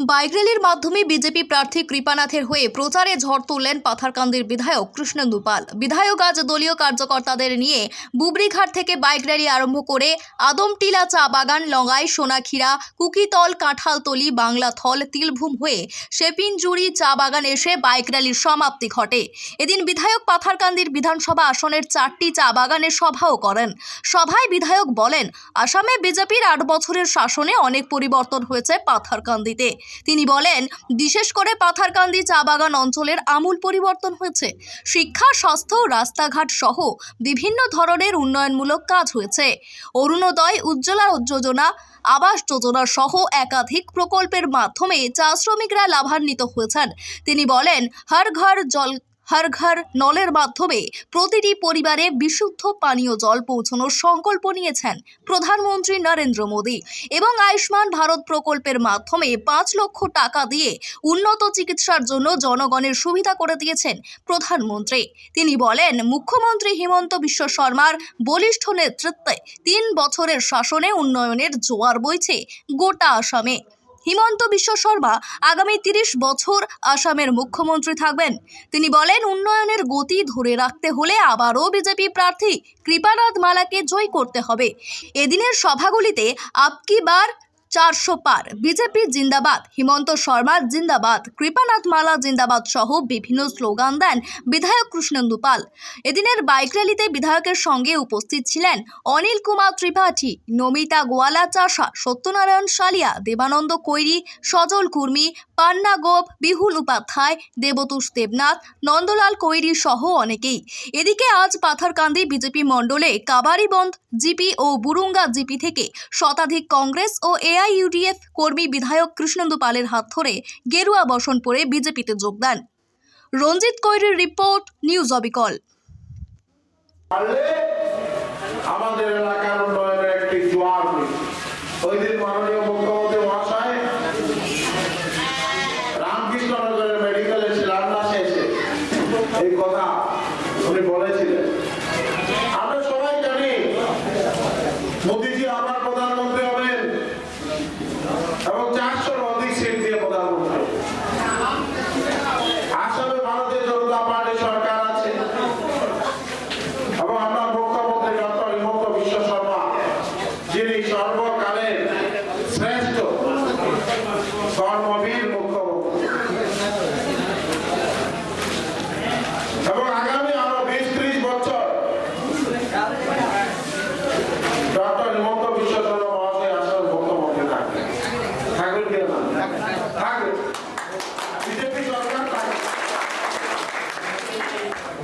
Bike র্যালির মাধ্যমে BJP প্রার্থী কৃপানাথের হয়ে প্রচারে ঝড় তুললেন পাথারকান্দির বিধায়ক কৃষ্ণেন্দু পাল বিধায়ক আজ দলীয় কার্যকর্তাদের নিয়ে বুবরিঘাট থেকে বাইক র্যালি আরম্ভ করে আদমটিলা চা বাগান, লঙ্গাই সোনাক্ষীরা কুকিতল, কাঁঠালতলি, বাংলাথল, তিলভূম হয়ে শেপিনজুড়ি চা বাগান এসে বাইক র্যালির সমাপ্তি ঘটে। এদিন বিধায়ক পাথারকান্দির বিধানসভা আসনের চারটি চা বাগানে সভাও করেন। সভায় বিধায়ক বলেন, আসামে বিজেপির আট বছরের শাসনে অনেক পরিবর্তন হয়েছে পাথারকান্দিতে। তিনি বলেন, বিশেষ করে পাথারকান্দি চা বাগান অঞ্চলের আমূল পরিবর্তন হয়েছে। শিক্ষা, স্বাস্থ্য, রাস্তাঘাট সহ বিভিন্ন ধরনের উন্নয়নমূলক কাজ হয়েছে। অরুণোদয় উজ্জ্বলা যোজনা, আবাস যোজনা সহ একাধিক প্রকল্পের মাধ্যমে চা শ্রমিকরা লাভান্বিত হয়েছেন। তিনি বলেন, হর ঘর জল হর ঘর নলের মাধ্যমে প্রতিটি পরিবারে বিশুদ্ধ পানীয় জল পৌঁছানোর সংকল্প নিয়েছেন প্রধানমন্ত্রী নরেন্দ্র মোদী এবং আয়ুষ্মান ভারত প্রকল্পের মাধ্যমে পাঁচ লক্ষ টাকা দিয়ে উন্নত চিকিৎসার জন্য জনগণের সুবিধা করে দিয়েছেন প্রধানমন্ত্রী। তিনি বলেন, মুখ্যমন্ত্রী হিমন্ত বিশ্ব শর্মার বলিষ্ঠ নেতৃত্বে তিন বছরের শাসনে উন্নয়নের জোয়ার বইছে গোটা আসামে। হিমন্ত বিশ্ব শর্মা আগামী তিরিশ বছর আসামের মুখ্যমন্ত্রী থাকবেন। তিনি বলেন, উন্নয়নের গতি ধরে রাখতে হলে আবারও বিজেপি প্রার্থী কৃপানাথ মালাকে জয় করতে হবে। এদিনের সভাগুলিতে আপকি বার চারশো পার। বিজেপি জিন্দাবাদ, হিমন্ত শর্মা জিন্দাবাদ, কৃপানাথ মালা জিন্দাবাদ সহ বিভিন্ন স্লোগান দেন বিধায়ক কৃষ্ণেন্দু পাল। এদিনের বাইক র্যালিতে বিধায়কের সঙ্গে উপস্থিত ছিলেন অনিল কুমার ত্রিপাঠী, নমিতা গোয়ালা চাষা, সত্যনারায়ণ সালিয়া, দেবানন্দ কৈরি, সজল কুর্মী, পান্না গোপ, বিহুল উপাধ্যায়, দেবতোষ দেবনাথ, নন্দলাল কৈরি সহ অনেকেই। এদিকে আজ পাথারকান্দি বিজেপি মণ্ডলে কাবারিবন্ধ জিপি ও বুরুঙ্গা জিপি থেকে শতাধিক কংগ্রেস ও এআইইউডিএফ কর্মী বিধায়ক কৃষ্ণেন্দু পালের হাত ধরে গেরুয়া বসন পরে বিজেপিতে যোগদান। রঞ্জিত কৈরের রিপোর্ট, নিউজ অবিকল। আমাদের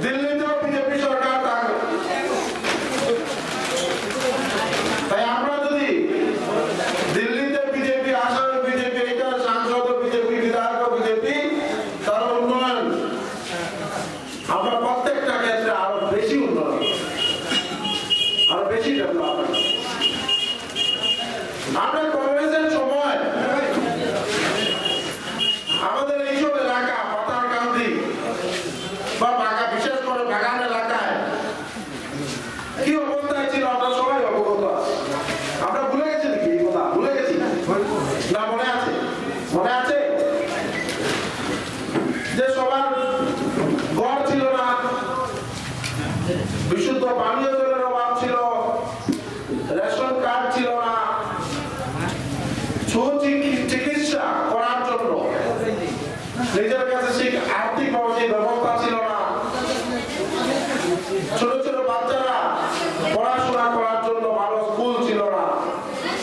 Dinle. পানীয় জলের অভাব ছিল, রেশন কার্ড ছিল না। চিকিৎসা করার জন্য। নিজের কাছে সেই আর্থিক ব্যবস্থা ছিল না। ছোট ছোট বাচ্চারা পড়াশোনা করার জন্য ভালো স্কুল ছিল না,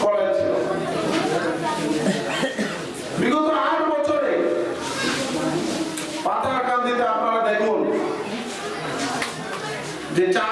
কলেজ ছিল। বিগত আট বছরে পাতারকান্দিতে আপনারা দেখুন যে চা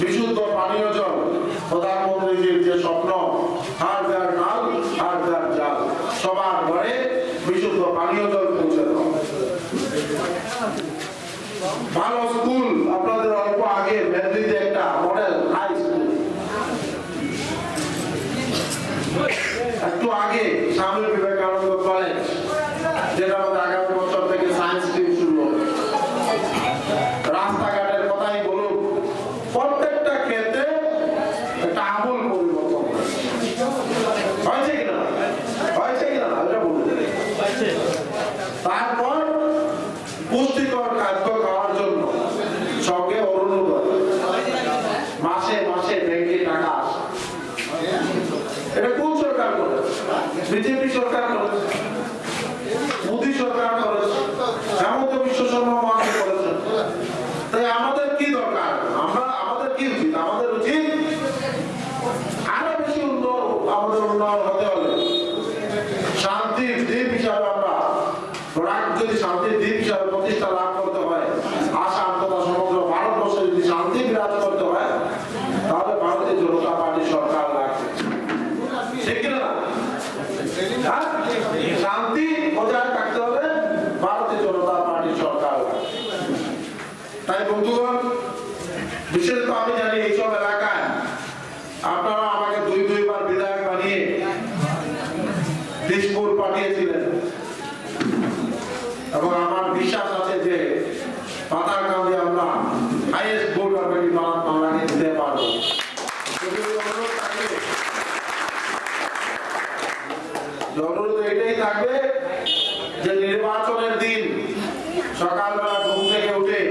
বিশুদ্ধ পানীয় জল। প্রধানমন্ত্রীজির যে স্বপ্ন, হার যার নাল হার যার জাল, সবার ঘরে বিশুদ্ধ পানীয় জল পৌঁছে ভালো স্কুল যদি শান্তির দ্বীপ হিসাবে প্রতিষ্ঠা লাভ করতে হয় আসাম তথা সমগ্র ভারতবর্ষে যদি শান্তি বিরাজ করতে হয়, তাহলে ভারতীয় জনতা পার্টি সরকার লাগবে? হ্যাঁ? শান্তি বজায় থাকতে হলে ভারতীয় জনতা পার্টি সরকার তাই বন্ধুগণ, বিশেষ তো আমি জানি এইসব এলাকায় আপনারা আমাকে দুই দুইবার বিধায়ক বানিয়ে দিসপুর পাঠিয়েছিলেন এবং আমার বিশ্বাস আছে যে পাতার পাতারকান্দি আমরা হাইয়েস্ট বোর্ড আপনাকে বাংলা